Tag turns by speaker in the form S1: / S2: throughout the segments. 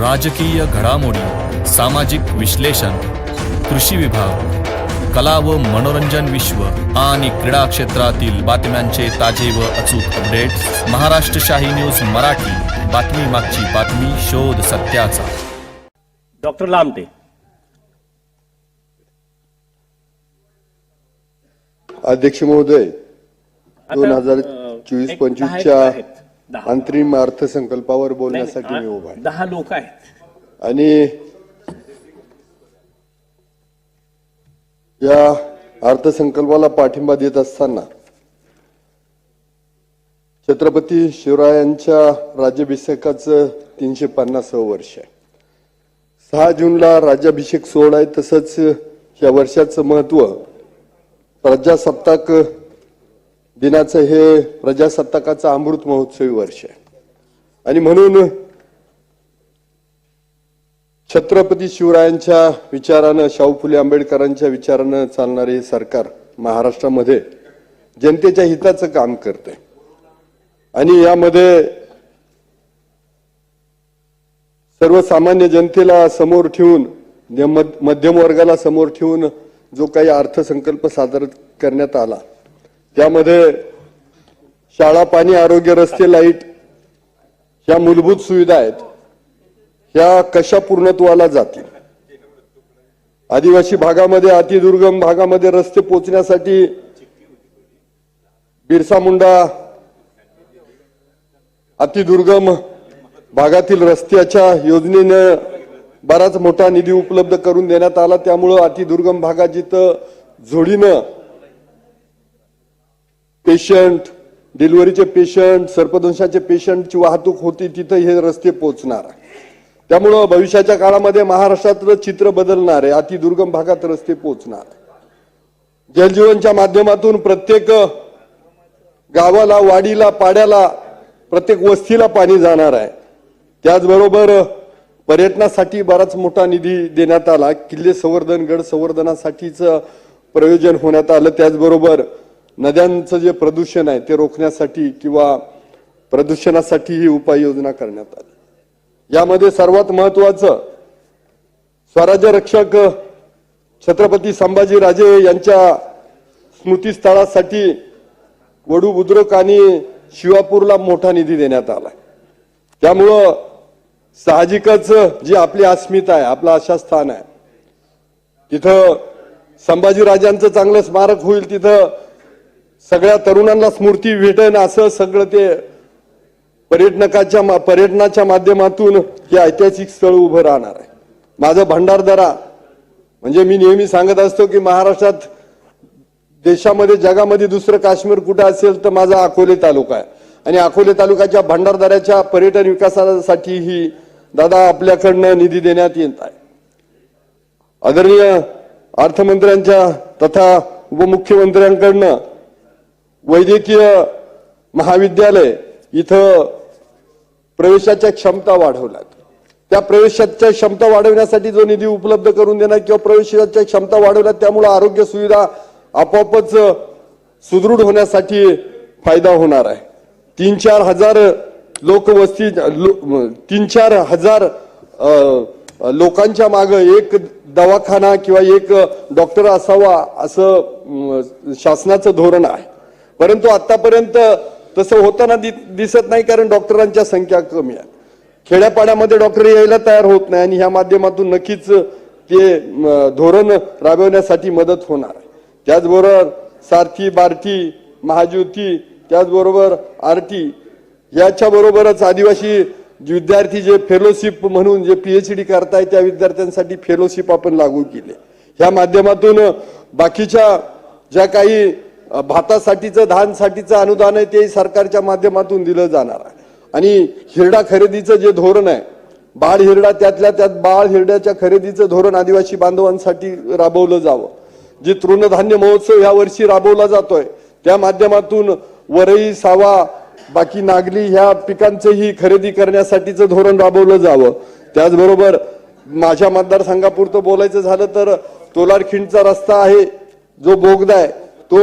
S1: राजकीय घडामोडी सामाजिक विश्लेषण कृषी विभाग कला व मनोरंजन विश्व आणि क्रीडा क्षेत्रातील बातम्यांचे ताजे व अचूक अपडेट महाराष्ट्र शाही न्यूज मराठी बातमी मागची बातमी शोध सत्याचा
S2: डॉक्टर लामटे
S3: अध्यक्ष महोदय दोन हजार चोवीस पंचवीसच्या. अंतरिम अर्थसंकल्पावर बोलण्यासाठी मी उभा आहे.
S2: दहा लोक आहेत.
S3: आणि या अर्थसंकल्पाला पाठिंबा देत असताना छत्रपती शिवरायांच्या राज्याभिषेकाचं तीनशे पन्नासावं वर्ष आहे. सहा जूनला राज्याभिषेक सोहळा आहे तसंच या वर्षाचं महत्त्व प्रजासत्ताक दिनाचं हे प्रजासत्ताकाचं अमृत महोत्सवी वर्ष आहे. आणि म्हणून छत्रपती शिवरायांच्या विचारानं शाहू फुले आंबेडकरांच्या विचारानं चालणारे हे सरकार महाराष्ट्रामध्ये जनतेच्या हिताचं काम करते आणि यामध्ये सर्वसामान्य जनतेला समोर ठेवून मध्यम वर्गाला समोर ठेवून जो काही अर्थसंकल्प सादर करण्यात आला त्यामध्ये शाळा पाणी आरोग्य रस्ते लाइट ह्या मूलभूत सुविधा आहेत. ह्या कशा पूर्णत्वाला जातील? आदिवासी भागामध्ये अतिदुर्गम भागामध्ये रस्ते पोचण्यासाठी बिरसा मुंडा अतिदुर्गम भागातील रस्त्याच्या योजनेनं बराच मोठा निधी उपलब्ध करून देण्यात आला. त्यामुळं अतिदुर्गम भागात जिथं झोडीनं पेशंट डिलिव्हरीचे पेशंट सर्पदंशाचे पेशंटची वाहतूक होती तिथं हे रस्ते पोहोचणार त्यामुळं भविष्याच्या काळामध्ये महाराष्ट्रातलं चित्र बदलणार आहे अतिदुर्गम भागात रस्ते पोहोचणार जलजीवनच्या माध्यमातून प्रत्येक गावाला वाडीला पाड्याला प्रत्येक वस्तीला पाणी जाणार आहे. त्याचबरोबर पर्यटनासाठी बराच मोठा निधी देण्यात आला किल्ले संवर्धन गड संवर्धनासाठीच प्रयोजन होण्यात आलं त्याचबरोबर नद्यांचं जे प्रदूषण आहे ते रोखण्यासाठी किंवा प्रदूषणासाठी ही उपाययोजना करण्यात आली. यामध्ये सर्वात महत्वाचं स्वराज्य रक्षक छत्रपती संभाजीराजे यांच्या स्मृतीस्थळासाठी वडू बुद्रुक आणि शिवापूरला मोठा निधी देण्यात आला त्यामुळं साहजिकच जी आपली अस्मिता आहे आपलं आशास्थान आहे तिथं संभाजी राजांचं चांगलं स्मारक होईल तिथं सगळ्या तरुणांना स्मृती भेटेन असं सगळं ते पर्यटनकाच्या पर्यटनाच्या माध्यमातून हे ऐतिहासिक स्थळ उभं राहणार आहे. माझं भंडारदरा म्हणजे मी नेहमी सांगत असतो की महाराष्ट्रात देशामध्ये जगामध्ये दुसरं काश्मीर कुठं असेल तर माझा अकोले तालुका आहे. आणि अकोले तालुक्याच्या भंडारदऱ्याच्या पर्यटन विकासासाठी ही दादा आपल्याकडनं निधी देण्यात येत आहे. आदरणीय अर्थमंत्र्यांच्या तथा उपमुख्यमंत्र्यांकडनं वैद्यकीय महाविद्यालय इथं प्रवेशाच्या क्षमता वाढवल्यात. त्या प्रवेशाच्या क्षमता वाढवण्यासाठी जो निधी उपलब्ध करून देणार किंवा प्रवेशाच्या क्षमता वाढवल्यात त्यामुळे आरोग्य सुविधा आपोआपच सुदृढ होण्यासाठी फायदा होणार आहे. तीन चार हजार लोकवस्ती लो- तीन चार हजार लोकांच्या माग एक दवाखाना किंवा एक डॉक्टर असावा असं शासनाचं धोरण आहे. परंतु आतापर्यंत तसं होताना दि- दिसत नाही कारण डॉक्टरांच्या संख्या कमी आहे. खेड्यापाड्यामध्ये डॉक्टर यायला तयार होत नाही आणि ह्या माध्यमातून नक्कीच ते धोरण राबवण्यासाठी मदत होणार आहे. त्याचबरोबर सारथी बारथी महाज्योती त्याचबरोबर आरटी याच्या बरोबरच आदिवासी विद्यार्थी जे फेलोशिप म्हणून जे पी एच डी करताय त्या विद्यार्थ्यांसाठी फेलोशिप आपण लागू केले. ह्या माध्यमातून बाकीच्या ज्या काही भातासाठीचं धानसाठीचं अनुदान आहे ते सरकारच्या माध्यमातून दिलं जाणार आहे. आणि हिरडा खरेदीचं जे धोरण आहे बाळ हिरडा त्यातल्या त्यात बाळ हिरड्याच्या खरेदीचं धोरण आदिवासी बांधवांसाठी राबवलं जावं. जे तृणधान्य महोत्सव ह्या वर्षी राबवला जातोय त्या माध्यमातून वरई सावा बाकी नागली ह्या पिकांचंही खरेदी करण्यासाठीचं धोरण राबवलं जावं. त्याचबरोबर माझ्या मतदारसंघापुरतं बोलायचं झालं तर तोलारखिंडचा रस्ता आहे जो बोगदा आहे तो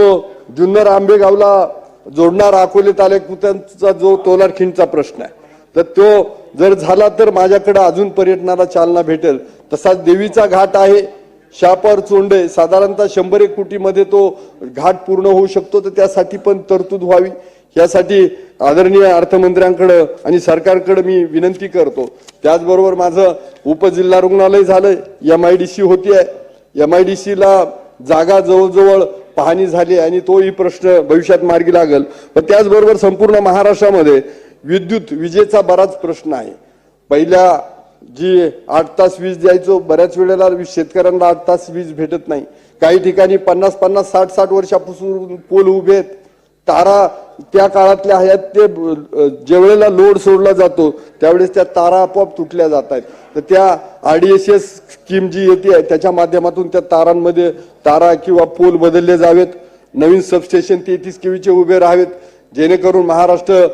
S3: जुन्नर आंबेगावला जोडणारा अकोले तालुक्याचा जो तोलारखिंडचा प्रश्न आहे. तर तो जर झाला तर माझ्याकडे अजून पर्यटनाला चालना भेटेल. तसाच देवीचा घाट आहे. शापर चोंडे साधारणतः शंभर एक कोटीमध्ये तो घाट पूर्ण होऊ शकतो. तर त्यासाठी पण तरतूद व्हावी. यासाठी आदरणीय अर्थमंत्र्यांकडं आणि सरकारकडे मी विनंती करतो. त्याचबरोबर माझं उपजिल्हा रुग्णालय झालं एम आय डी सी होती आहे एम आय डी सीला जागा जवळजवळ पाहणी झाली आणि तोही प्रश्न भविष्यात मार्गी लागेल. पण त्याचबरोबर संपूर्ण महाराष्ट्रामध्ये विद्युत विजेचा बराच प्रश्न आहे. पहिल्या जी आठ तास वीज द्यायचो बऱ्याच वेळेला शेतकऱ्यांना आठ तास वीज भेटत नाही. काही ठिकाणी पन्नास पन्नास साठ साठ वर्षापासून पोल उभे आहेत. तारा त्या काळातल्या आहेत ते अ, लोड सोडला जातो त्यावेळेस त्या तारा आपोआप तुटल्या जात आहेत. तर त्या R D S S scheme जी येते त्याच्या माध्यमातून त्या तारांमध्ये तारा किंवा पोल बदलले जावेत. नवीन सबस्टेशन तेहतीस केवीचे उभे राहावेत. जेणेकरून महाराष्ट्र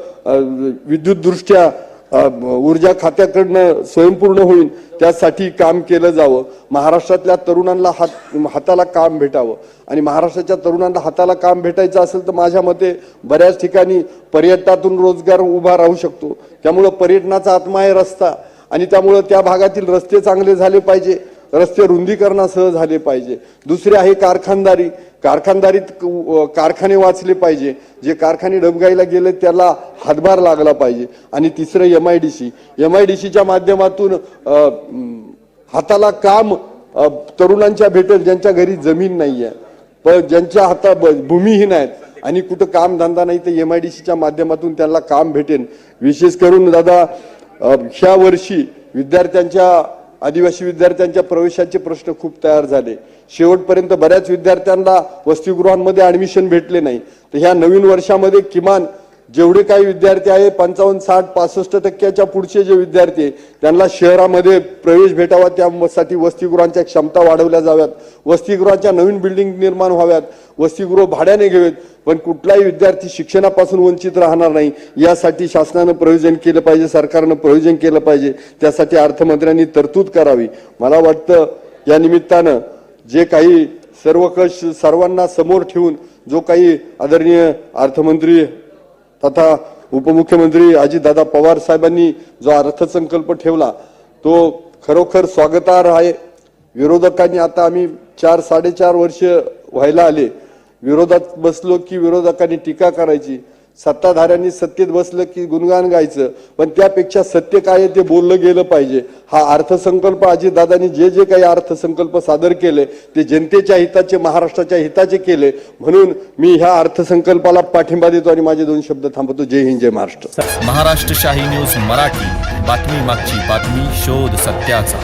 S3: विद्युतदृष्ट्या ऊर्जा खात्याकडनं स्वयंपूर्ण होईल त्यासाठी काम केलं जावं. महाराष्ट्रातल्या तरुणांना हात हाताला काम भेटावं. आणि महाराष्ट्राच्या तरुणांना हाताला काम भेटायचं असेल तर माझ्या मते बऱ्याच ठिकाणी पर्यटनातून रोजगार उभा राहू शकतो. त्यामुळं पर्यटनाचा आत्मा आहे रस्ता. आणि त्यामुळं त्या भागातील रस्ते चांगले झाले पाहिजे. रस्ते रुंदीकरणासह झाले पाहिजे. दुसरे आहे कारखानदारी. कारखानदारीत क- कारखाने वाचले पाहिजे. जे कारखाने डबगाईला गेले त्याला हातभार लागला पाहिजे. आणि तिसरं M I D C M I D सीच्या माध्यमातून हाताला काम तरुणांच्या भेटेल ज्यांच्या घरी जमीन नाही आहे पण ज्यांच्या हाता ब- भूमिहीन आहेत आणि कुठं काम धंदा नाही तर एम आय डी सीच्या माध्यमातून त्यांना काम भेटेल. विशेष करून दादा ह्या वर्षी विद्यार्थ्यांच्या आदिवासी विद्यार्थ्यांच्या प्रवेशाचे प्रश्न खूप तयार झाले. शेवटपर्यंत बऱ्याच विद्यार्थ्यांना वसतिगृहांमध्ये ऍडमिशन भेटले नाही. तर ह्या नवीन वर्षामध्ये किमान जेवढे काही विद्यार्थी आहे पंचावन्न साठ पासष्ट टक्क्याच्या पुढचे जे विद्यार्थी आहे त्यांना शहरामध्ये प्रवेश भेटावा त्यासाठी वसतिगृहांच्या क्षमता वाढवल्या जाव्यात. वसतिगृहाच्या नवीन बिल्डिंग निर्माण व्हाव्यात. वसतिगृह भाड्याने घ्यावेत पण कुठलाही विद्यार्थी शिक्षणापासून वंचित राहणार नाही. यासाठी शासनानं प्रयोजन केलं पाहिजे सरकारनं प्रयोजन केलं पाहिजे. त्यासाठी अर्थमंत्र्यांनी तरतूद करावी. मला वाटतं या निमित्तानं जे काही सर्वकष सर्वांना समोर ठेवून जो काही आदरणीय अर्थमंत्री तथा उपमुख्यमंत्री अजितदादा पवार साहेबांनी जो अर्थसंकल्प ठेवला तो खरोखर स्वागतार्ह आहे. विरोधकांनी आता आम्ही चार साडेचार वर्ष व्हायला आले. विरोधात बसलो की विरोधकांनी टीका करायची. सत्ताधाऱ्यांनी सत्तेत बसलं की गुणगान गायचं पण त्यापेक्षा सत्य काय आहे ते बोललं गेलं पाहिजे. हा अर्थसंकल्प अजितदादांनी जे जे काही अर्थसंकल्प सादर केले ते जनतेच्या हिताचे महाराष्ट्राच्या हिताचे केले. म्हणून मी ह्या अर्थसंकल्पाला पाठिंबा देतो आणि माझे दोन शब्द थांबवतो. जय हिंद जय महाराष्ट्र.
S1: महाराष्ट्र शाही न्यूज मराठी. बातमी मागची बातमी शोध सत्याचा.